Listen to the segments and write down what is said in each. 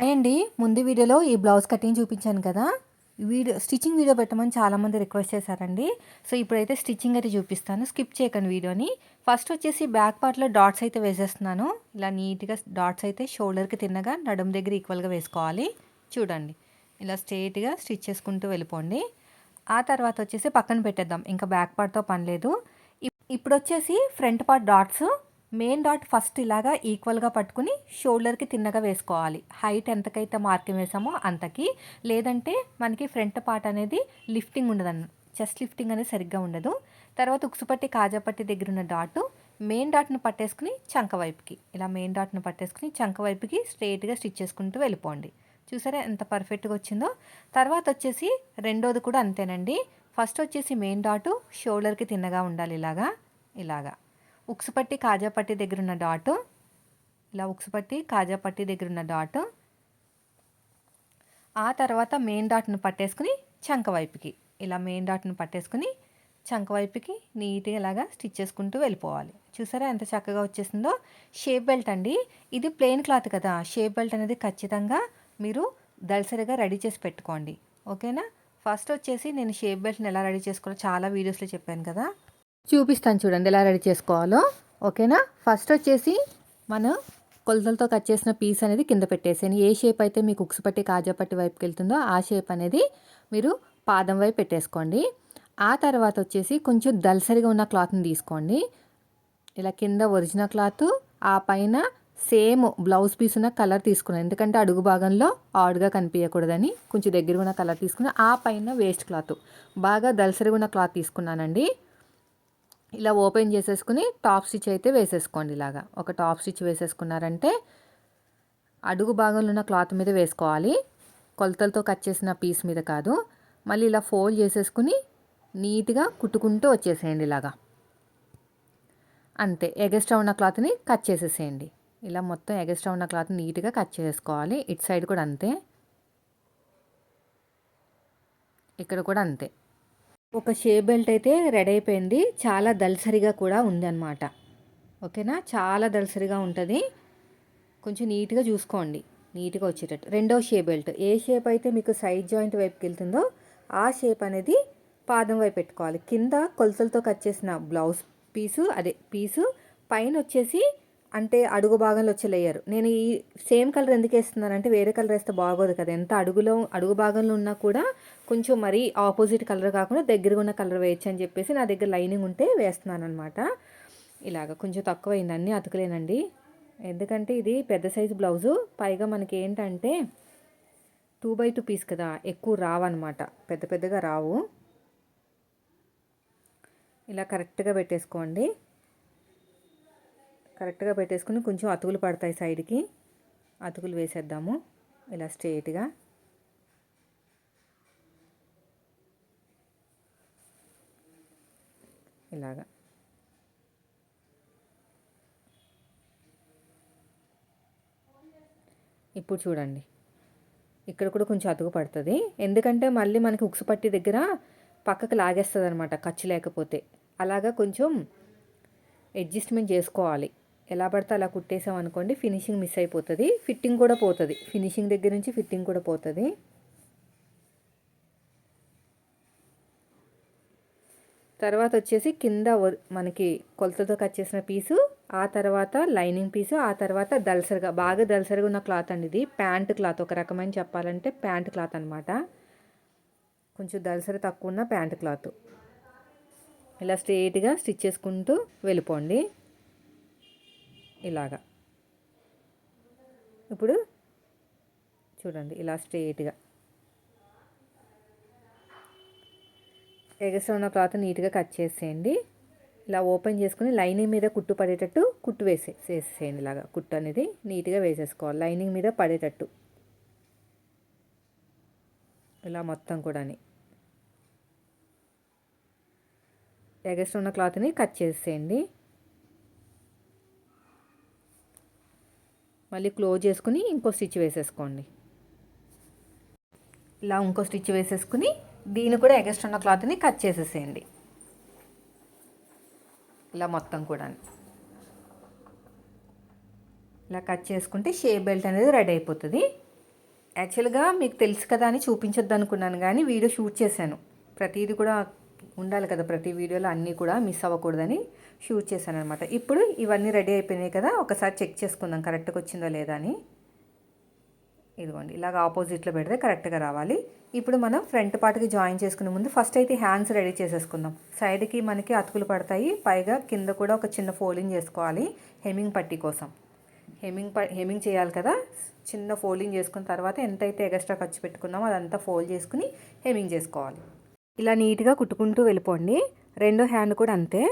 అండి ముందు వీడియోలో ఈ బ్లౌజ్ కటింగ్ చూపించాను కదా. వీడియో స్టిచ్చింగ్ వీడియో పెట్టమని చాలామంది రిక్వెస్ట్ చేశారండి. సో ఇప్పుడైతే స్టిచ్చింగ్ అయితే చూపిస్తాను. స్కిప్ చేయకండి వీడియోని. ఫస్ట్ వచ్చేసి బ్యాక్ పార్ట్లో డాట్స్ అయితే వేసేస్తున్నాను. ఇలా నీట్గా డాట్స్ అయితే షోల్డర్కి తిన్నగా నడుము దగ్గర ఈక్వల్గా వేసుకోవాలి. చూడండి. ఇలా స్ట్రేట్గా స్టిచ్ చేసుకుంటూ వెళ్ళిపోండి. ఆ తర్వాత వచ్చేసి పక్కన పెట్టేద్దాం. ఇంకా బ్యాక్ పార్ట్తో పని లేదు. ఇప్పుడు వచ్చేసి front part dots main dot first ఇలాగా ఈక్వల్గా పట్టుకుని షోల్డర్కి తిన్నగా వేసుకోవాలి. హైట్ ఎంతకైతే మార్కింగ్ వేసామో అంతకి. లేదంటే మనకి ఫ్రంట్ పార్ట్ అనేది లిఫ్టింగ్ ఉండదు చెస్ట్ లిఫ్టింగ్ అనేది సరిగ్గా ఉండదు. తర్వాత ఉక్సుపట్టి కాజాపట్టి దగ్గర ఉన్న డాటు మెయిన్ డాట్ను పట్టేసుకుని చంక వైపుకి. ఇలా మెయిన్ డాట్ను పట్టేసుకుని చంక వైపుకి స్ట్రైట్గా స్టిచ్ చేసుకుంటూ వెళ్ళిపోండి. చూసారా ఎంత పర్ఫెక్ట్గా వచ్చిందో? తర్వాత వచ్చేసి రెండోది కూడా అంతేనండి. ఫస్ట్ వచ్చేసి మెయిన్ డాటు షోల్డర్కి తిన్నగా ఉండాలి ఇలాగా. ఇలాగా. ఉక్సుపట్టి కాజాపట్టి దగ్గర ఉన్న డాట్. ఇలా ఉక్సుపట్టి కాజాపట్టి దగ్గర ఉన్న డాట్. ఆ తర్వాత మెయిన్ డాట్ను పట్టేసుకుని చంక వైపుకి. ఇలా మెయిన్ డాట్ను పట్టేసుకుని చంక వైపుకి నీట్గా ఇలాగా స్టిచ్ చేసుకుంటూ వెళ్ళిపోవాలి. చూసారా ఎంత చక్కగా వచ్చేసిందో? షేప్ బెల్ట్ అండి. ఇది ప్లెయిన్ క్లాత్ కదా. షేప్ బెల్ట్ అనేది ఖచ్చితంగా మీరు దళసరిగా రెడీ చేసి పెట్టుకోండి. ఓకేనా? ఫస్ట్ వచ్చేసి నేను షేప్ బెల్ట్ని ఎలా రెడీ చేసుకోవాలో చాలా వీడియోస్లో చెప్పాను కదా. చూపిస్తాను చూడండి ఎలా రెడీ చేసుకోవాలో. ఓకేనా? ఫస్ట్ వచ్చేసి మనం కొలతలతో కట్ చేసిన పీస్ అనేది కింద పెట్టేసాను ఏ షేప్ అయితే మీకు ఉక్సు పట్టి కాజా పట్టి వైపుకి వెళ్తుందో ఆ షేప్ అనేది మీరు పాదం వైపు పెట్టేసుకోండి. ఆ తర్వాత వచ్చేసి కొంచెం దల్సరిగా ఉన్న క్లాత్ని తీసుకోండి. ఇలా కింద ఒరిజినల్ క్లాత్ ఆ పైన సేమ్ బ్లౌజ్ పీస్ ఉన్న కలర్ తీసుకున్నాను. ఎందుకంటే అడుగు భాగంలో ఆడ్గా కనిపించకూడదని కొంచెం దగ్గర ఉన్న కలర్ తీసుకుని ఆ పైన వేస్ట్ క్లాత్ బాగా దల్సరిగా ఉన్న క్లాత్ తీసుకున్నానండి. ఇలా ఓపెన్ చేసేసుకుని టాప్ స్టిచ్ అయితే వేసేసుకోండి ఇలాగా. ఒక టాప్ స్టిచ్ వేసేసుకున్నారంటే అడుగు భాగంలో ఉన్న క్లాత్ మీద వేసుకోవాలి. కొలతలతో కట్ చేసిన పీస్ మీద కాదు. మళ్ళీ ఇలా ఫోల్డ్ చేసేసుకుని నీట్గా కుట్టుకుంటూ వచ్చేసేయండి ఇలాగా. అంతే ఎగస్ట్రా ఉన్న క్లాత్ని కట్ చేసేసేయండి. ఇలా మొత్తం ఎగస్ట్రా ఉన్న క్లాత్ నీట్గా కట్ చేసుకోవాలి. ఇటు సైడ్ కూడా అంతే. ఇక్కడ కూడా అంతే. ఒక షే బెల్ట్ అయితే రెడీ అయిపోయింది. చాలా దళసరిగా కూడా ఉంది ఓకేనా? చాలా దళసరిగా ఉంటుంది. కొంచెం నీట్గా చూసుకోండి. నీట్గా వచ్చేటట్టు. రెండో షే బెల్ట్. ఏ షేప్ అయితే మీకు సైడ్ జాయింట్ వైపుకి వెళ్తుందో ఆ షేప్ అనేది పాదం వైపు పెట్టుకోవాలి. కింద కొలతలతో కట్ చేసిన బ్లౌజ్ పీసు అదే పీసు పైన వచ్చేసి అంటే అడుగు భాగంలో వచ్చే లేయర్ నేను ఈ సేమ్ కలర్ ఎందుకు వేస్తున్నానంటే వేరే కలర్ వేస్తే బాగోదు కదా. ఎంత అడుగులో అడుగు భాగంలో ఉన్నా కూడా కొంచెం మరీ ఆపోజిట్ కలర్ కాకుండా దగ్గరగా ఉన్న కలర్ వేయచ్చు అని చెప్పేసి నా దగ్గర లైనింగ్ ఉంటే వేస్తున్నాను అనమాట ఇలాగ కొంచెం తక్కువైంది అన్ని అతుకులేనండి. ఎందుకంటే ఇది పెద్ద సైజు బ్లౌజు పైగా మనకి ఏంటంటే టూ బై టూ పీస్ కదా. ఎక్కువ రావన్నమాట. పెద్ద పెద్దగా రావు. ఇలా కరెక్ట్గా పెట్టేసుకోండి. కరెక్ట్గా పెట్టేసుకుని కొంచెం అతుకులు పడతాయి సైడ్కి. అతుకులు వేసేద్దాము. ఇలా స్ట్రేట్గా. ఇలాగా. ఇప్పుడు చూడండి. ఇక్కడ కూడా కొంచెం అతుకు పడుతుంది. ఎందుకంటే మళ్ళీ మనకి ఉక్సు పట్టి దగ్గర పక్కకు లాగేస్తుంది అనమాట ఖర్చు లేకపోతే. అలాగా కొంచెం అడ్జస్ట్మెంట్ చేసుకోవాలి. ఎలా పడితే అలా కుట్టేసాం అనుకోండి ఫినిషింగ్ మిస్ అయిపోతుంది. ఫిట్టింగ్ కూడా పోతుంది. ఫినిషింగ్ దగ్గర నుంచి ఫిట్టింగ్ కూడా పోతుంది. తర్వాత వచ్చేసి కింద మనకి కొలతతో కట్ చేసిన పీసు ఆ తర్వాత లైనింగ్ పీసు ఆ తర్వాత దల్సరిగా బాగా దల్సరిగా ఉన్న క్లాత్ అండి ఇది. ప్యాంట్ క్లాత్ ఒక రకమైన చెప్పాలంటే ప్యాంట్ క్లాత్ అనమాట కొంచెం దల్సరి తక్కువ ఉన్న ప్యాంట్ క్లాత్ ఇలా స్ట్రేట్గా స్టిచ్ చేసుకుంటూ వెళ్ళిపోండి. ఇలాగా. ఇప్పుడు చూడండి ఇలా స్ట్రేట్గా ఎగస్ట్రా ఉన్న క్లాత్ నీట్గా కట్ చేసేయండి. ఇలా ఓపెన్ చేసుకుని లైనింగ్ మీద కుట్టు పడేటట్టు కుట్టు వేసే వేసేసేయండి ఇలాగా. కుట్టు అనేది నీట్గా వేసేసుకోవాలి. లైనింగ్ మీద పడేటట్టు. ఇలా మొత్తం కూడా ఎగస్ట్రా ఉన్న క్లాత్ని కట్ చేసేయండి. మళ్ళీ క్లోజ్ చేసుకుని ఇంకో స్టిచ్ వేసేసుకోండి. ఇలా ఇంకో స్టిచ్ వేసేసుకుని దీన్ని కూడా ఎగస్ట్ ఉన్న క్లాత్ని కట్ చేసేసేయండి. ఇలా మొత్తం కూడా ఇలా కట్ చేసుకుంటే షేప్ బెల్ట్ అనేది రెడీ అయిపోతుంది. యాక్చువల్గా మీకు తెలుసు కదా అని చూపించొద్దు అనుకున్నాను కానీ వీడియో షూట్ చేశాను. ప్రతిదీ కూడా ఉండాలి కదా ప్రతి వీడియోలో అన్నీ కూడా మిస్ అవ్వకూడదని. షూట్ చేశాను అనమాట ఇప్పుడు ఇవన్నీ రెడీ అయిపోయినాయి కదా ఒకసారి చెక్ చేసుకుందాం కరెక్ట్గా వచ్చిందో లేదా అని. ఇదిగోండి ఇలాగ ఆపోజిట్లో పెడితే కరెక్ట్గా రావాలి. ఇప్పుడు మనం ఫ్రంట్ పార్ట్కి జాయిన్ చేసుకునే ముందు ఫస్ట్ అయితే హ్యాండ్స్ రెడీ చేసేసుకుందాం. సైడ్కి మనకి అతుకులు పడతాయి పైగా కింద కూడా ఒక చిన్న ఫోల్డింగ్ చేసుకోవాలి హెమింగ్ పట్టీ కోసం. హెమింగ్ ప హెమింగ్ చేయాలి కదా చిన్న ఫోల్డింగ్ చేసుకున్న తర్వాత ఎంతైతే ఎక్స్ట్రా ఖర్చు పెట్టుకున్నామో అదంతా ఫోల్డ్ చేసుకుని హెమింగ్ చేసుకోవాలి. ఇలా నీట్గా కుట్టుకుంటూ వెళ్ళిపోండి. రెండో హ్యాండ్ కూడా అంతే.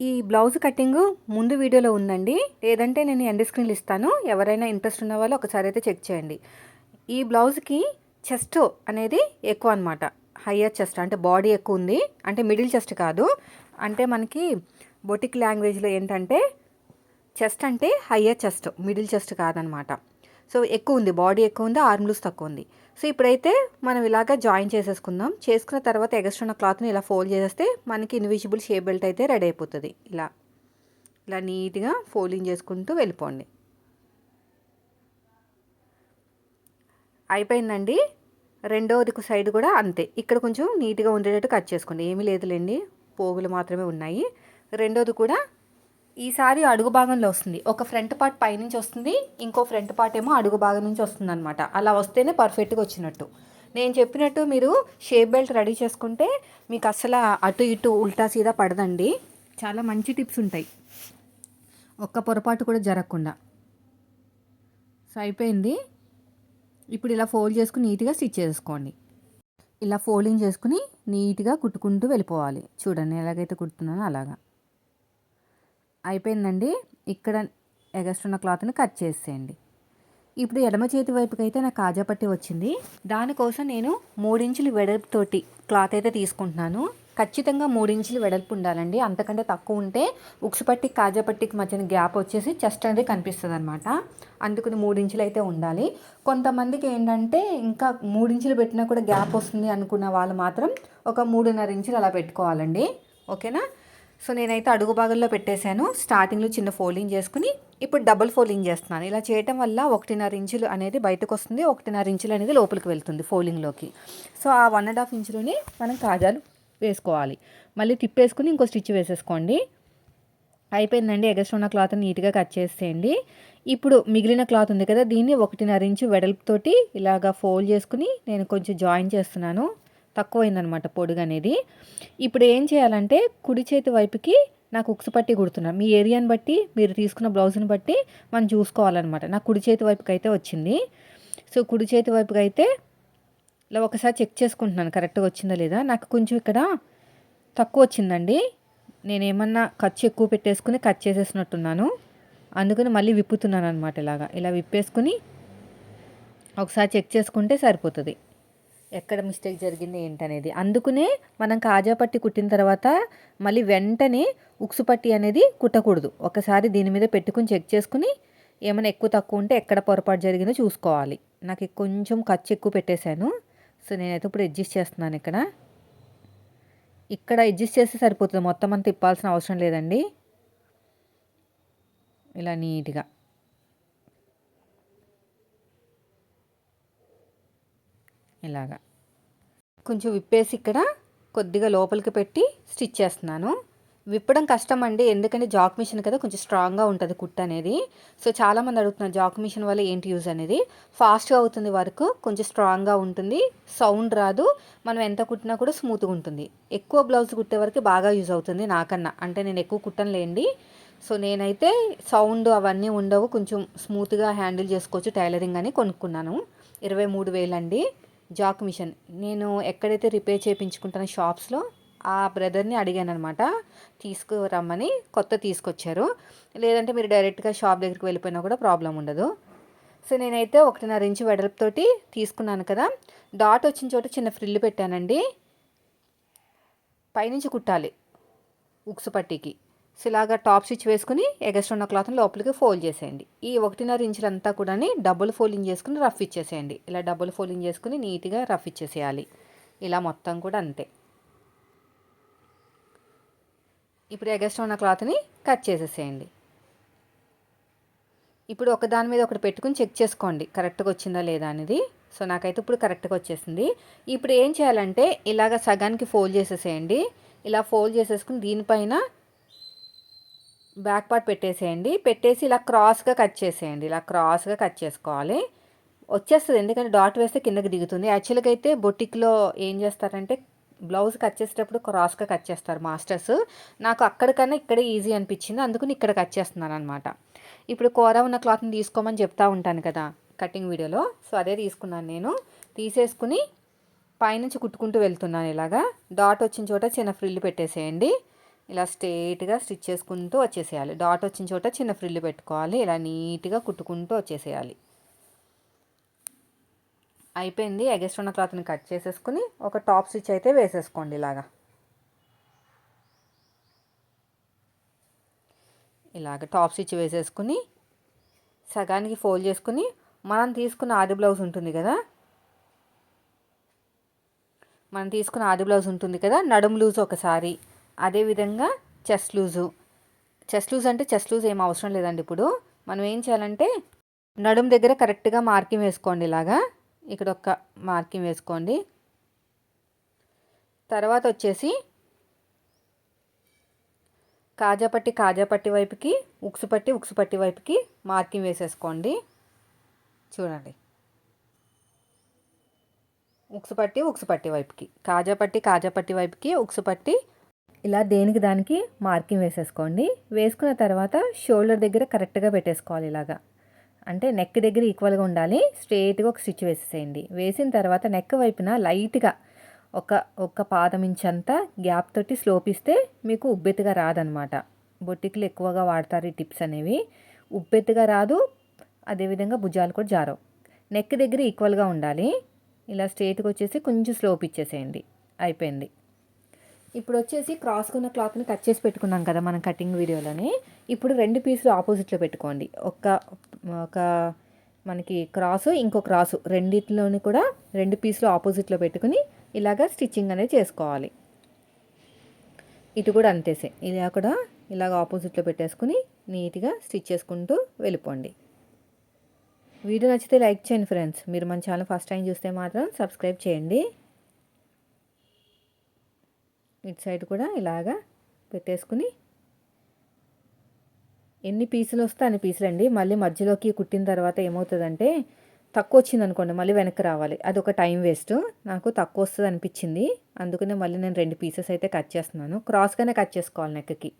ఈ బ్లౌజ్ కటింగ్ ముందు వీడియోలో ఉందండి. లేదంటే నేను ఎండ్ స్క్రీన్లు ఇస్తాను. ఎవరైనా ఇంట్రెస్ట్ ఉన్న వాళ్ళు ఒకసారి అయితే చెక్ చేయండి. ఈ బ్లౌజ్కి చెస్ట్ అనేది ఎక్కువ అనమాట హయ్యర్ చెస్ట్ అంటే బాడీ ఎక్కువ ఉంది. అంటే మిడిల్ చెస్ట్ కాదు. అంటే మనకి బొటిక్ లాంగ్వేజ్లో ఏంటంటే చెస్ట్ అంటే హయ్యర్ చెస్ట్ మిడిల్ చెస్ట్ కాదనమాట సో ఎక్కువ ఉంది. బాడీ ఎక్కువ ఉంది. ఆర్మ్లూస్ తక్కువ ఉంది. సో ఇప్పుడైతే మనం ఇలాగ జాయిన్ చేసేసుకుందాం. చేసుకున్న తర్వాత ఎగస్ట్రా ఉన్న క్లాత్ని ఇలా ఫోల్డ్ చేస్తే మనకి ఇన్విజిబుల్ షేప్ బెల్ట్ అయితే రెడీ అయిపోతుంది. ఇలా ఇలా నీట్గా ఫోల్డింగ్ చేసుకుంటూ వెళ్ళిపోండి. అయిపోయిందండి. రెండవది సైడ్ కూడా అంతే. ఇక్కడ కొంచెం నీట్గా ఉండేటట్టు కట్ చేసుకోండి. ఏమీ లేదులేండి. పోగులు మాత్రమే ఉన్నాయి. రెండోది కూడా ఈసారి అడుగు భాగంలో వస్తుంది. ఒక ఫ్రంట్ పార్ట్ పైనుంచి వస్తుంది ఇంకో ఫ్రంట్ పార్ట్ ఏమో అడుగు భాగం నుంచి వస్తుంది అనమాట అలా వస్తేనే పర్ఫెక్ట్గా వచ్చినట్టు. నేను చెప్పినట్టు మీరు షేప్ బెల్ట్ రెడీ చేసుకుంటే మీకు అసలు అటు ఇటు ఉల్టా సీదా పడదండి. చాలా మంచి టిప్స్ ఉంటాయి. ఒక్క పొరపాటు కూడా జరగకుండా. సో అయిపోయింది. ఇప్పుడు ఇలా ఫోల్డ్ చేసుకుని నీట్గా స్టిచ్ చేసుకోండి. ఇలా ఫోల్డింగ్ చేసుకుని నీట్గా కుట్టుకుంటూ వెళ్ళిపోవాలి. చూడండి ఎలాగైతే కుడుతున్నానో అలాగా. అయిపోయిందండి. ఇక్కడ ఎగస్ట్రున్న క్లాత్ని కట్ చేసేయండి. ఇప్పుడు ఎడమ చేతి వైపుకి అయితే నాకు కాజా పట్టి వచ్చింది. దానికోసం నేను మూడించులు వెడల్పుతోటి క్లాత్ అయితే తీసుకుంటున్నాను. ఖచ్చితంగా మూడించులు వెడల్పు ఉండాలండి. అంతకంటే తక్కువ ఉంటే ఉక్సు పట్టి కాజా పట్టికి మధ్యన గ్యాప్ వచ్చేసి చెస్ట్ అనేది కనిపిస్తుంది అనమాట అందుకని మూడించులు అయితే ఉండాలి. కొంతమందికి ఏంటంటే ఇంకా మూడించులు పెట్టినా కూడా గ్యాప్ వస్తుంది అనుకున్న వాళ్ళు మాత్రం ఒక మూడున్నర ఇంచులు అలా పెట్టుకోవాలండి. ఓకేనా? సో నేనైతే అడుగు భాగంలో పెట్టేశాను. స్టార్టింగ్లో చిన్న ఫోల్డింగ్ చేసుకుని ఇప్పుడు డబుల్ ఫోల్డింగ్ చేస్తున్నాను. ఇలా చేయటం వల్ల ఒకటిన్నర ఇంచులు అనేది బయటకు వస్తుంది. ఒకటిన్నర ఇంచులు అనేది లోపలికి వెళ్తుంది ఫోల్డింగ్లోకి సో ఆ వన్ అండ్ హాఫ్ ఇంచులోనే మనం కాజాలు వేసుకోవాలి. మళ్ళీ తిప్పేసుకుని ఇంకో స్టిచ్ వేసేసుకోండి. అయిపోయిందండి. ఎగస్ట్రా ఉన్న క్లాత్ నీట్గా కట్ చేసేయండి. ఇప్పుడు మిగిలిన క్లాత్ ఉంది కదా దీన్ని ఒకటిన్నర ఇంచు వెడల్పుతోటి ఇలాగా ఫోల్డ్ చేసుకుని నేను కొంచెం జాయిన్ చేస్తున్నాను. తక్కువైందనమాట పొడుగు అనేది ఇప్పుడు ఏం చేయాలంటే కుడి చేతి వైపుకి నాకు ఉక్సు పట్టి కుడుతున్నాను మీ ఏరియాని బట్టి మీరు తీసుకున్న బ్లౌజ్ని బట్టి మనం చూసుకోవాలన్నమాట నాకు కుడి చేతి వైపుకి అయితే వచ్చింది. సో కుడి చేతి వైపుకి అయితే ఇలా ఒకసారి చెక్ చేసుకుంటున్నాను. కరెక్ట్గా వచ్చిందా లేదా? నాకు కొంచెం ఇక్కడ తక్కువ వచ్చిందండి. నేను ఏమన్నా ఖర్చు ఎక్కువ పెట్టేసుకుని కట్ చేసేసినట్టున్నాను. అందుకని మళ్ళీ విప్పుతున్నాను అనమాట ఇలాగా. ఇలా విప్పేసుకుని ఒకసారి చెక్ చేసుకుంటే సరిపోతుంది. ఎక్కడ మిస్టేక్ జరిగింది ఏంటనేది. అందుకునే మనం కాజా పట్టి కుట్టిన తర్వాత మళ్ళీ వెంటనే ఉక్సు పట్టి అనేది కుట్టకూడదు. ఒకసారి దీని మీద పెట్టుకుని చెక్ చేసుకుని ఏమైనా ఎక్కువ తక్కువ ఉంటే ఎక్కడ పొరపాటు జరిగిందో చూసుకోవాలి. నాకు కొంచెం ఖర్చు ఎక్కువ పెట్టేశాను. సో నేనైతే ఇప్పుడు అడ్జస్ట్ చేస్తున్నాను ఇక్కడ. ఇక్కడ అడ్జస్ట్ చేస్తే సరిపోతుంది. మొత్తం అంతా తిప్పాల్సిన అవసరం లేదండి. ఇలా నీట్గా. ఇలాగా. కొంచెం విప్పేసి ఇక్కడ కొద్దిగా లోపలికి పెట్టి స్టిచ్ చేస్తున్నాను. విప్పడం కష్టం అండి ఎందుకంటే జాక్ మిషన్ కదా కొంచెం స్ట్రాంగ్గా ఉంటుంది కుట్ అనేది. సో చాలామంది అడుగుతున్నారు జాక్ మిషన్ వల్ల ఏంటి యూజ్ అనేది. ఫాస్ట్గా అవుతుంది వర్క్ కొంచెం స్ట్రాంగ్గా ఉంటుంది సౌండ్ రాదు మనం ఎంత కుట్టినా కూడా స్మూత్గా ఉంటుంది. ఎక్కువ బ్లౌజ్ కుట్టే వరకు బాగా యూజ్ అవుతుంది నాకన్నా అంటే నేను ఎక్కువ కుట్టను లేండి. సో నేనైతే సౌండ్ అవన్నీ ఉండవు కొంచెం స్మూత్గా హ్యాండిల్ చేసుకోవచ్చు టైలరింగ్ అని కొనుక్కున్నాను. ఇరవై మూడు వేలండి. Jack machine. నేను ఎక్కడైతే రిపేర్ చేయించుకుంటానో షాప్స్లో ఆ బ్రదర్ని అడిగాను అనమాట తీసుకురమ్మని కొత్త తీసుకొచ్చారు. లేదంటే మీరు డైరెక్ట్గా షాప్ దగ్గరికి వెళ్ళిపోయినా కూడా ప్రాబ్లం ఉండదు. సో నేనైతే ఒకటిన్నర ఇంచు వెడల్పుతోటి తీసుకున్నాను కదా. డాట్ వచ్చిన చోట చిన్న ఫ్రిల్ పెట్టానండి. పైనుంచి కుట్టాలి. ఉక్సు పట్టీకి. సో ఇలాగా టాప్ స్టిచ్ వేసుకుని ఎగస్ట్ ఉన్న క్లాత్ని లోపలికి ఫోల్డ్ చేసేయండి. ఈ ఒకటిన్నర ఇంచులంతా కూడా డబుల్ ఫోల్డింగ్ చేసుకుని రఫ్ ఇచ్చేసేయండి. ఇలా డబుల్ ఫోల్డింగ్ చేసుకుని నీట్గా రఫ్ ఇచ్చేసేయాలి. ఇలా మొత్తం కూడా అంతే. ఇప్పుడు ఎగస్ట్రా ఉన్న క్లాత్ని కట్ చేసేసేయండి. ఇప్పుడు ఒక దాని మీద ఒకటి పెట్టుకుని చెక్ చేసుకోండి. కరెక్ట్గా వచ్చిందా లేదా అనేది. సో నాకైతే ఇప్పుడు కరెక్ట్గా వచ్చేసింది. ఇప్పుడు ఏం చేయాలంటే ఇలాగ సగానికి ఫోల్డ్ చేసేసేయండి. ఇలా ఫోల్డ్ చేసేసుకుని దీనిపైన బ్యాక్ పార్ట్ పెట్టేసేయండి. పెట్టేసి ఇలా క్రాస్గా కట్ చేసేయండి. ఇలా క్రాస్గా కట్ చేసుకోవాలి. వచ్చేస్తుంది. ఎందుకంటే డాట్ వేస్తే కిందకి దిగుతుంది. యాక్చువల్గా అయితే బొటిక్లో ఏం చేస్తారంటే బ్లౌజ్ కట్ చేసేటప్పుడు క్రాస్గా కట్ చేస్తారు మాస్టర్స్. నాకు అక్కడికన్నా ఇక్కడే ఈజీ అనిపించింది. అందుకని ఇక్కడ కట్ చేస్తున్నాను అనమాట ఇప్పుడు కూర ఉన్న క్లాత్ని తీసుకోమని చెప్తా ఉంటాను కదా కటింగ్ వీడియోలో. సో అదే తీసుకున్నాను నేను. తీసేసుకుని పైనుంచి కుట్టుకుంటూ వెళ్తున్నాను ఇలాగా. డాట్ వచ్చిన చోట చిన్న ఫ్రిల్ పెట్టేసేయండి. ఇలా స్ట్రేట్గా స్టిచ్ చేసుకుంటూ వచ్చేసేయాలి. డాట్ వచ్చిన చోట చిన్న ఫ్రిల్ పెట్టుకోవాలి. ఇలా నీట్గా కుట్టుకుంటూ వచ్చేసేయాలి. అయిపోయింది. ఎగెస్ట్ ఉన్న క్లాత్ని కట్ చేసేసుకుని ఒక టాప్ స్టిచ్ అయితే వేసేసుకోండి ఇలాగా. ఇలాగ టాప్ స్టిచ్ వేసేసుకుని సగానికి ఫోల్డ్ చేసుకుని మనం తీసుకున్న ఆది బ్లౌజ్ ఉంటుంది కదా? మనం తీసుకున్న ఆది బ్లౌజ్ ఉంటుంది కదా? నడుము లూజ్ ఒకసారి. అదేవిధంగా చెస్ లూజు. చెస్ లూజ్ అంటే చెస్ లూజ్ ఏం అవసరం లేదండి ఇప్పుడు. మనం ఏం చేయాలంటే నడుము దగ్గర కరెక్ట్గా మార్కింగ్ వేసుకోండి ఇలాగా. ఇక్కడ ఒక మార్కింగ్ వేసుకోండి. తర్వాత వచ్చేసి కాజాపట్టి కాజాపట్టి వైపుకి ఉక్సుపట్టి ఉక్సుపట్టి వైపుకి మార్కింగ్ వేసేసుకోండి. చూడండి. ఉక్సుపట్టి ఉక్సుపట్టి వైపుకి. కాజాపట్టి కాజాపట్టి వైపుకి ఉక్సుపట్టి ఇలా దేనికి దానికి మార్కింగ్ వేసేసుకోండి. వేసుకున్న తర్వాత షోల్డర్ దగ్గర కరెక్ట్గా పెట్టేసుకోవాలి ఇలాగా. అంటే నెక్ దగ్గర ఈక్వల్గా ఉండాలి. స్ట్రేట్గా ఒక స్టిచ్ వేసేసేయండి. వేసిన తర్వాత నెక్ వైపున లైట్గా ఒక ఒక పాదం ఇంచంతా గ్యాప్ తోటి స్లోప్ ఇస్తే మీకు ఉబ్బెత్తుగా రాదనమాట. బొట్టికలు ఎక్కువగా వాడతారు ఈ టిప్స్ అనేవి. ఉబ్బెత్తుగా రాదు అదేవిధంగా భుజాలు కూడా జారవు. నెక్ దగ్గర ఈక్వల్గా ఉండాలి. ఇలా స్ట్రేట్గా వచ్చేసి కొంచెం స్లోప్ ఇచ్చేసేయండి. అయిపోయింది. ఇప్పుడు వచ్చేసి క్రాస్కున్న క్లాత్ని కట్ చేసి పెట్టుకున్నాం కదా మనం కటింగ్ వీడియోలోని. ఇప్పుడు రెండు పీసులు ఆపోజిట్లో పెట్టుకోండి. ఒక ఒక మనకి క్రాసు ఇంకో క్రాసు రెండిట్లోని కూడా రెండు పీసులు ఆపోజిట్లో పెట్టుకుని ఇలాగ స్టిచ్చింగ్ అనేది చేసుకోవాలి. ఇటు కూడా అంతేసే ఇలా కూడా ఇలాగ ఆపోజిట్లో పెట్టేసుకుని నీట్గా స్టిచ్ చేసుకుంటూ వెళ్ళిపోండి. వీడియో నచ్చితే లైక్ చేయండి ఫ్రెండ్స్. మీరు మన ఛానల్ ఫస్ట్ టైం చూస్తే మాత్రం సబ్స్క్రైబ్ చేయండి. ఇటు సైడ్ కూడా ఇలాగా పెట్టేసుకుని ఎన్ని పీసులు వస్తే అన్ని పీసులు అండి మళ్ళీ మధ్యలోకి కుట్టిన తర్వాత ఏమవుతుందంటే తక్కువ వచ్చింది అనుకోండి మళ్ళీ వెనక్కి రావాలి. అది ఒక టైం వేస్ట్. నాకు తక్కువ వస్తుంది అనిపించింది. అందుకనే మళ్ళీ నేను రెండు పీసెస్ అయితే కట్ చేస్తున్నాను. క్రాస్గానే కట్ చేసుకోవాలి నెక్కి.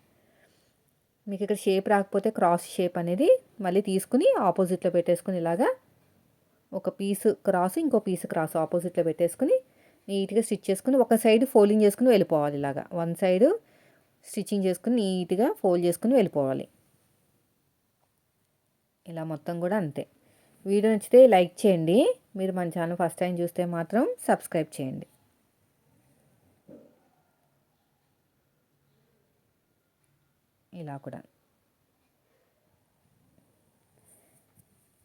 మీకు ఇక్కడ షేప్ రాకపోతే క్రాస్ షేప్ అనేది మళ్ళీ తీసుకుని ఆపోజిట్లో పెట్టేసుకుని ఇలాగా ఒక పీసు క్రాస్ ఇంకో పీస్ క్రాస్ ఆపోజిట్లో పెట్టేసుకుని నీట్గా స్టిచ్ చేసుకుని ఒక సైడ్ ఫోల్డింగ్ చేసుకుని వెళ్ళిపోవాలి ఇలాగా. వన్ సైడ్ స్టిచ్చింగ్ చేసుకుని నీట్గా ఫోల్డ్ చేసుకుని వెళ్ళిపోవాలి. ఇలా మొత్తం కూడా అంతే. వీడియో నచ్చితే లైక్ చేయండి. మీరు మన ఛానల్ ఫస్ట్ టైం చూస్తే మాత్రం సబ్స్క్రైబ్ చేయండి. ఇలా కూడా.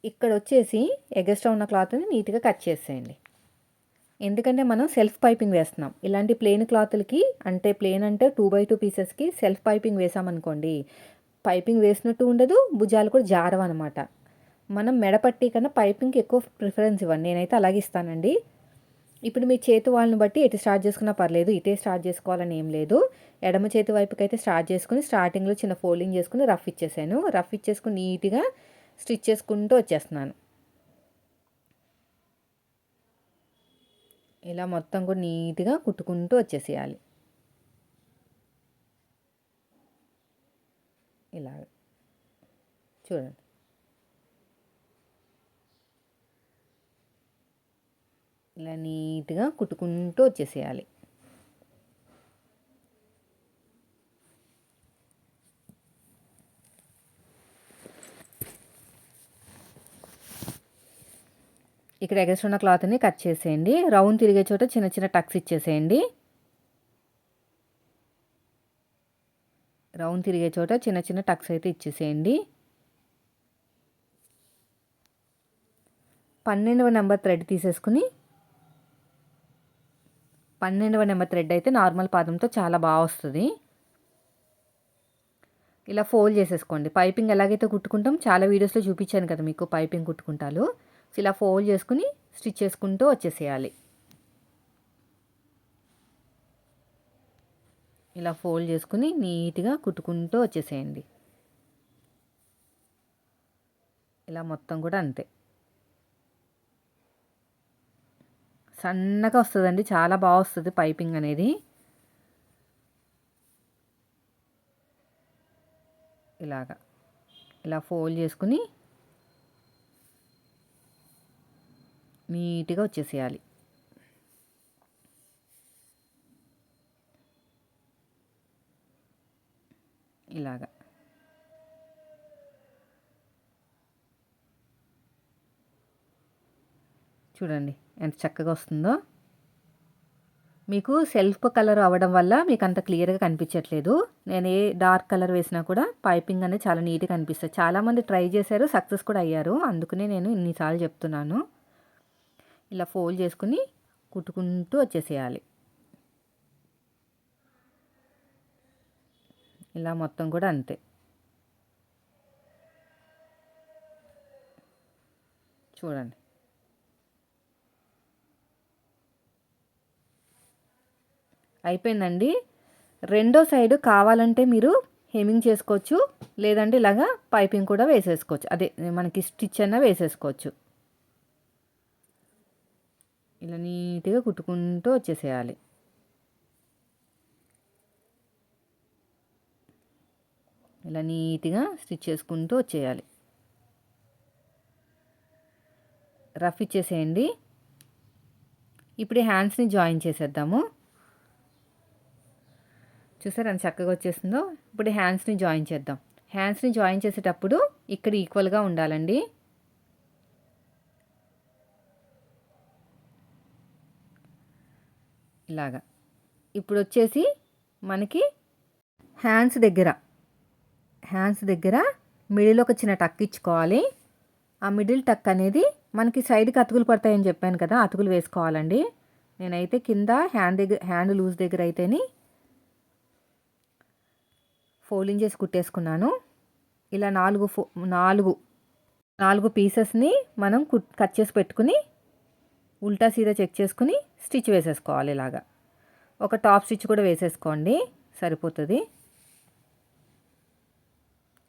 ఇక్కడ వచ్చేసి ఎగస్ట్రా ఉన్న క్లాత్ని నీట్గా కట్ చేసేయండి. ఎందుకంటే మనం సెల్ఫ్ పైపింగ్ వేస్తున్నాం. ఇలాంటి ప్లెయిన్ క్లాత్లకి అంటే ప్లెయిన్ అంటే టూ బై టూ పీసెస్కి సెల్ఫ్ పైపింగ్ వేసామనుకోండి పైపింగ్ వేసినట్టు ఉండదు భుజాలు కూడా జారవన్నమాట. మనం మెడపట్టి కన్నా పైపింగ్కి ఎక్కువ ప్రిఫరెన్స్ ఇవ్వండి. నేనైతే అలాగే ఇస్తానండి. ఇప్పుడు మీ చేతి వాళ్ళని బట్టి ఎటు స్టార్ట్ చేసుకున్నా పర్లేదు ఇటే స్టార్ట్ చేసుకోవాలని ఏం లేదు. ఎడమ చేతి వైపుకి అయితే స్టార్ట్ చేసుకుని స్టార్టింగ్లో చిన్న ఫోల్డింగ్ చేసుకుని రఫ్ ఇచ్చేసాను. రఫ్ ఇచ్చేసుకుని నీట్గా స్టిచ్ చేసుకుంటూ వచ్చేస్తున్నాను. ఇలా మొత్తం కూడా నీట్గా కుట్టుకుంటూ వచ్చేసేయాలి. ఇలా చూడండి. ఇలా నీట్గా కుట్టుకుంటూ వచ్చేసేయాలి. ఇక్కడ ఎగస్ట్ ఉన్న క్లాత్ని కట్ చేసేయండి. రౌండ్ తిరిగే చోట చిన్న చిన్న టక్స్ ఇచ్చేసేయండి. రౌండ్ తిరిగే చోట చిన్న చిన్న టక్స్ అయితే ఇచ్చేసేయండి. పన్నెండవ నెంబర్ థ్రెడ్ తీసేసుకుని పన్నెండవ నెంబర్ థ్రెడ్ అయితే నార్మల్ పాదంతో చాలా బాగా వస్తుంది. ఇలా ఫోల్డ్ చేసేసుకోండి. పైపింగ్ ఎలాగైతే కుట్టుకుంటాం చాలా వీడియోస్లో చూపించాను కదా మీకు పైపింగ్ కుట్టుకుంటాలు. ఇలా ఫోల్డ్ చేసుకుని స్టిచ్ చేసుకుంటూ వచ్చేసేయాలి. ఇలా ఫోల్డ్ చేసుకుని నీట్గా కుట్టుకుంటూ వచ్చేసేయండి. ఇలా మొత్తం కూడా అంతే. సన్నగా వస్తుందండి చాలా బాగా వస్తుంది పైపింగ్ అనేది. ఇలాగా. ఇలా ఫోల్డ్ చేసుకుని నీట్గా వచ్చేసేయాలి. ఇలాగా. చూడండి ఎంత చక్కగా వస్తుందో. మీకు సెల్ఫ్ కలర్ అవ్వడం వల్ల మీకు అంత క్లియర్గా కనిపించట్లేదు. నేను ఏ డార్క్ కలర్ వేసినా కూడా పైపింగ్ అనేది చాలా నీట్గా కనిపిస్తుంది. చాలామంది ట్రై చేశారు సక్సెస్ కూడా అయ్యారు. అందుకనే నేను ఇన్నిసార్లు చెప్తున్నాను. ఇలా ఫోల్డ్ చేసుకుని కుట్టుకుంటూ వచ్చేసేయాలి. ఇలా మొత్తం కూడా అంతే. చూడండి. అయిపోయిందండి. రెండో సైడ్ కావాలంటే మీరు హెమింగ్ చేసుకోవచ్చు. లేదంటే ఇలాగా పైపింగ్ కూడా వేసేసుకోవచ్చు. అదే మనకి స్టిచ్ అన్న వేసేసుకోవచ్చు. ఇలా నీట్గా కుట్టుకుంటూ వచ్చేసేయాలి. ఇలా నీట్గా స్టిచ్ చేసుకుంటూ వచ్చేయాలి. రఫ్ ఇచ్చేసేయండి. ఇప్పుడు హ్యాండ్స్ని జాయిన్ చేసేద్దాము. చూసారు ఎంత చక్కగా వచ్చేసిందో? ఇప్పుడు హ్యాండ్స్ని జాయిన్ చేద్దాం. హ్యాండ్స్ని జాయిన్ చేసేటప్పుడు ఇక్కడ ఈక్వల్గా ఉండాలండి. ఇలాగా. ఇప్పుడు వచ్చేసి మనకి హ్యాండ్స్ దగ్గర హ్యాండ్స్ దగ్గర మిడిల్ ఒక చిన్న టక్ ఇచ్చుకోవాలి. ఆ మిడిల్ టక్ అనేది మనకి సైడ్కి అతుకులు పడతాయని చెప్పాను కదా అతుకులు వేసుకోవాలండి. నేనైతే కింద హ్యాండ్ దగ్గర హ్యాండ్ లూజ్ దగ్గర అయితేని ఫోల్డింగ్ చేసి కుట్టేసుకున్నాను. ఇలా నాలుగు ఫో నాలుగు నాలుగు పీసెస్ని మనం కుట్ కట్ చేసి పెట్టుకుని ఉల్టా సీదా చెక్ చేసుకుని స్టిచ్ వేసేసుకోవాలి ఇలాగా. ఒక టాప్ స్టిచ్ కూడా వేసేసుకోండి. సరిపోతుంది.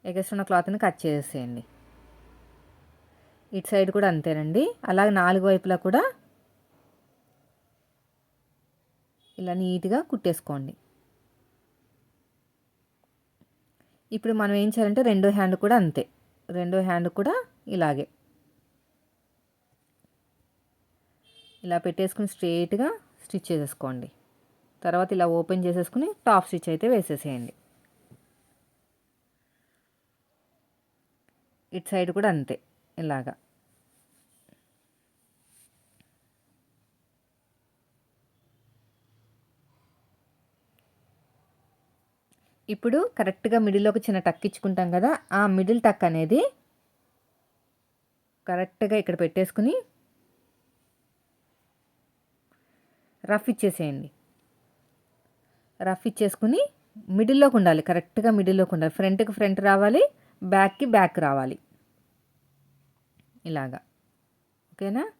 ఎగస్ట్రున్న క్లాత్ని కట్ చేసేయండి. ఇటు సైడ్ కూడా అంతేనండి. అలాగే నాలుగు వైపులా కూడా ఇలా నీట్గా కుట్టేసుకోండి. ఇప్పుడు మనం ఏం చేయాలంటే రెండో హ్యాండ్ కూడా అంతే. రెండో హ్యాండ్ కూడా ఇలాగే. ఇలా పెట్టేసుకుని స్ట్రేట్గా స్టిచ్ చేసేసుకోండి. తర్వాత ఇలా ఓపెన్ చేసేసుకుని టాప్ స్టిచ్ అయితే వేసేసేయండి. ఇటు సైడ్ కూడా అంతే ఇలాగా. ఇప్పుడు కరెక్ట్గా మిడిల్లో ఒక చిన్న టక్ ఇచ్చుకుంటాం కదా ఆ మిడిల్ టక్ అనేది కరెక్ట్గా ఇక్కడ పెట్టేసుకుని రఫ్ ఇచ్చేసేయండి. రఫ్ ఇచ్చేసుకుని మిడిల్లోకి ఉండాలి కరెక్ట్గా మిడిల్లోకి ఉండాలి. ఫ్రంట్కి ఫ్రంట్ రావాలి బ్యాక్కి బ్యాక్ రావాలి. ఇలాగా. ఓకేనా?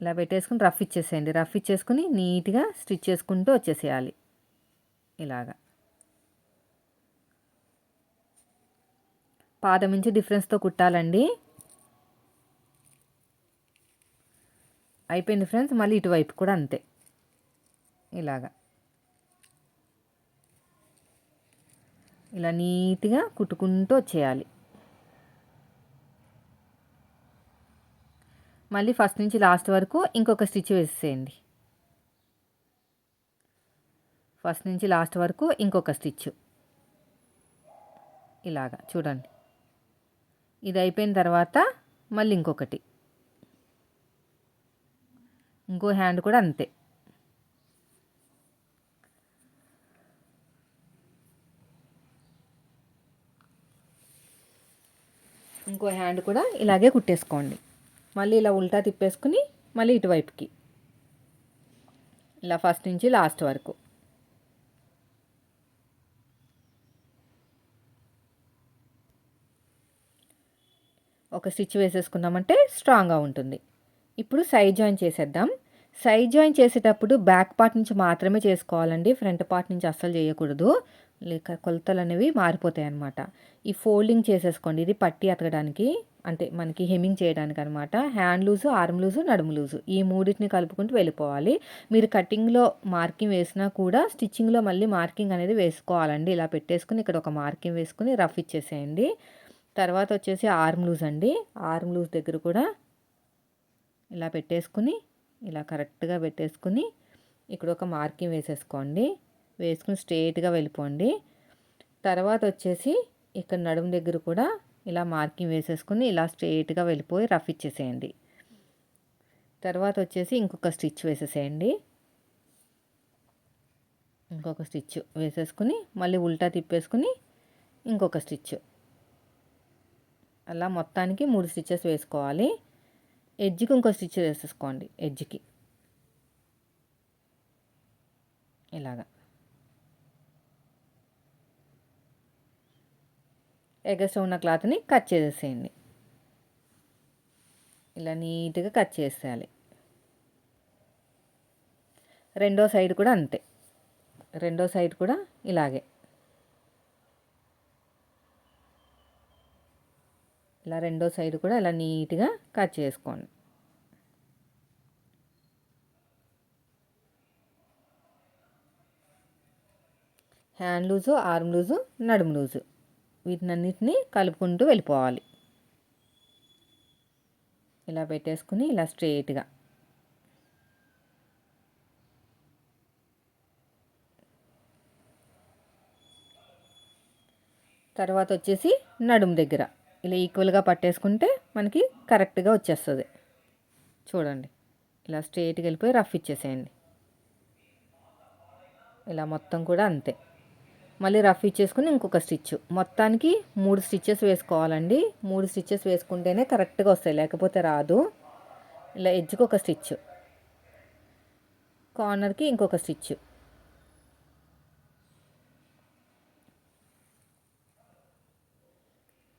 ఇలా పెట్టేసుకుని రఫ్ ఇచ్చేసేయండి. రఫ్ ఇచ్చేసుకుని నీట్గా స్టిచ్ చేసుకుంటూ వచ్చేసేయాలి. ఇలాగా. పాదం నుంచి డిఫరెన్స్తో కుట్టాలండి. అయిపోయింది ఫ్రెండ్స్ మళ్ళీ ఇటువైపు కూడా అంతే. ఇలాగా. ఇలా నీట్గా కుట్టుకుంటూ వచ్చేయాలి. మళ్ళీ ఫస్ట్ నుంచి లాస్ట్ వరకు ఇంకొక స్టిచ్ వేసేయండి ఫస్ట్ నుంచి లాస్ట్ వరకు ఇంకొక స్టిచ్. ఇలాగా చూడండి. ఇది అయిపోయిన తర్వాత మళ్ళీ ఇంకొకటి. ఇంకో హ్యాండ్ కూడా అంతే. ఇంకో హ్యాండ్ కూడా ఇలాగే కుట్టేసుకోండి. మళ్ళీ ఇలా ఉల్టా తిప్పేసుకుని మళ్ళీ ఇటువైపుకి. ఇలా ఫస్ట్ నుంచి లాస్ట్ వరకు. ఒక స్టిచ్ వేసేసుకున్నామంటే స్ట్రాంగ్గా ఉంటుంది. ఇప్పుడు సైడ్ జాయిన్ చేసేద్దాం. సైడ్ జాయిన్ చేసేటప్పుడు బ్యాక్ పార్ట్ నుంచి మాత్రమే చేసుకోవాలండి. ఫ్రంట్ పార్ట్ నుంచి అస్సలు చేయకూడదు. లేక కొలతలు అనేవి మారిపోతాయి అన్నమాట. ఈ ఫోల్డింగ్ చేసేసుకోండి. ఇది పట్టి అతకడానికి అంటే మనకి హెమ్మింగ్ చేయడానికి అనమాట హ్యాండ్ లూజు ఆర్మ్ లూజు నడుము లూజు ఈ మూడింటిని కలుపుకుంటూ వెళ్ళిపోవాలి. మీరు కటింగ్లో మార్కింగ్ వేసినా కూడా స్టిచ్చింగ్లో మళ్ళీ మార్కింగ్ అనేది వేసుకోవాలండి. ఇలా పెట్టేసుకుని ఇక్కడ ఒక మార్కింగ్ వేసుకుని రఫ్ ఇచ్చేసేయండి. తర్వాత వచ్చేసి ఆర్మ్ లూజ్ అండి. ఆర్మ్ లూజ్ దగ్గర కూడా ఇలా పెట్టేసుకుని ఇలా కరెక్ట్గా పెట్టేసుకుని ఇక్కడ ఒక మార్కింగ్ వేసేసుకోండి. వేసుకుని స్ట్రేట్గా వెళ్ళిపోండి. తర్వాత వచ్చేసి ఇక్కడ నడుము దగ్గర కూడా ఇలా మార్కింగ్ వేసేసుకుని ఇలా స్ట్రేట్గా వెళ్ళిపోయి రఫ్ ఇచ్చేసేయండి. తర్వాత వచ్చేసి ఇంకొక స్టిచ్ వేసేసేయండి. ఇంకొక స్టిచ్ వేసేసుకుని మళ్ళీ ఉల్టా తిప్పేసుకుని ఇంకొక స్టిచ్. అలా మొత్తానికి మూడు స్టిచ్చెస్ వేసుకోవాలి. ఎడ్జ్కి ఇంకో స్టిచ్ వేసేసుకోండి ఎడ్జ్కి. ఇలాగా. ఎగస్ట్రా ఉన్న క్లాత్ని కట్ చేసేసేయండి. ఇలా నీట్గా కట్ చేసేయాలి. రెండో సైడ్ కూడా అంతే. రెండో సైడ్ కూడా ఇలాగే. ఇలా రెండో సైడ్ కూడా ఇలా నీట్గా కట్ చేసుకోండి. హ్యాండ్ లూజు ఆర్మ్ లూజు నడుము లూజు వీటినన్నిటిని కలుపుకుంటూ వెళ్ళిపోవాలి. ఇలా పెట్టేసుకుని ఇలా స్ట్రెయిట్గా. తర్వాత వచ్చేసి నడుము దగ్గర. ఇలా ఈక్వల్గా పట్టేసుకుంటే మనకి కరెక్ట్గా వచ్చేస్తుంది. చూడండి. ఇలా స్ట్రేట్కి వెళ్ళిపోయి రఫ్ ఇచ్చేసేయండి. ఇలా మొత్తం కూడా అంతే. మళ్ళీ రఫ్ ఇచ్చేసుకుని ఇంకొక స్టిచ్ మొత్తానికి మూడు స్టిచ్చెస్ వేసుకోవాలండి. మూడు స్టిచ్చెస్ వేసుకుంటేనే కరెక్ట్గా వస్తాయి. లేకపోతే రాదు. ఇలా ఎడ్జ్కి ఒక స్టిచ్ కార్నర్కి ఇంకొక స్టిచ్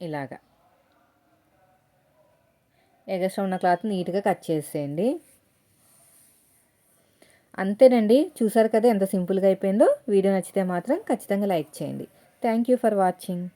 ఇలాగా. ఎగస్ట్రా ఉన్న క్లాత్ నీట్గా కట్ చేసేయండి. అంతేనండి. చూసారు కదా ఎంత సింపుల్గా అయిపోయిందో? వీడియో నచ్చితే మాత్రం ఖచ్చితంగా లైక్ చేయండి. Thank you for watching.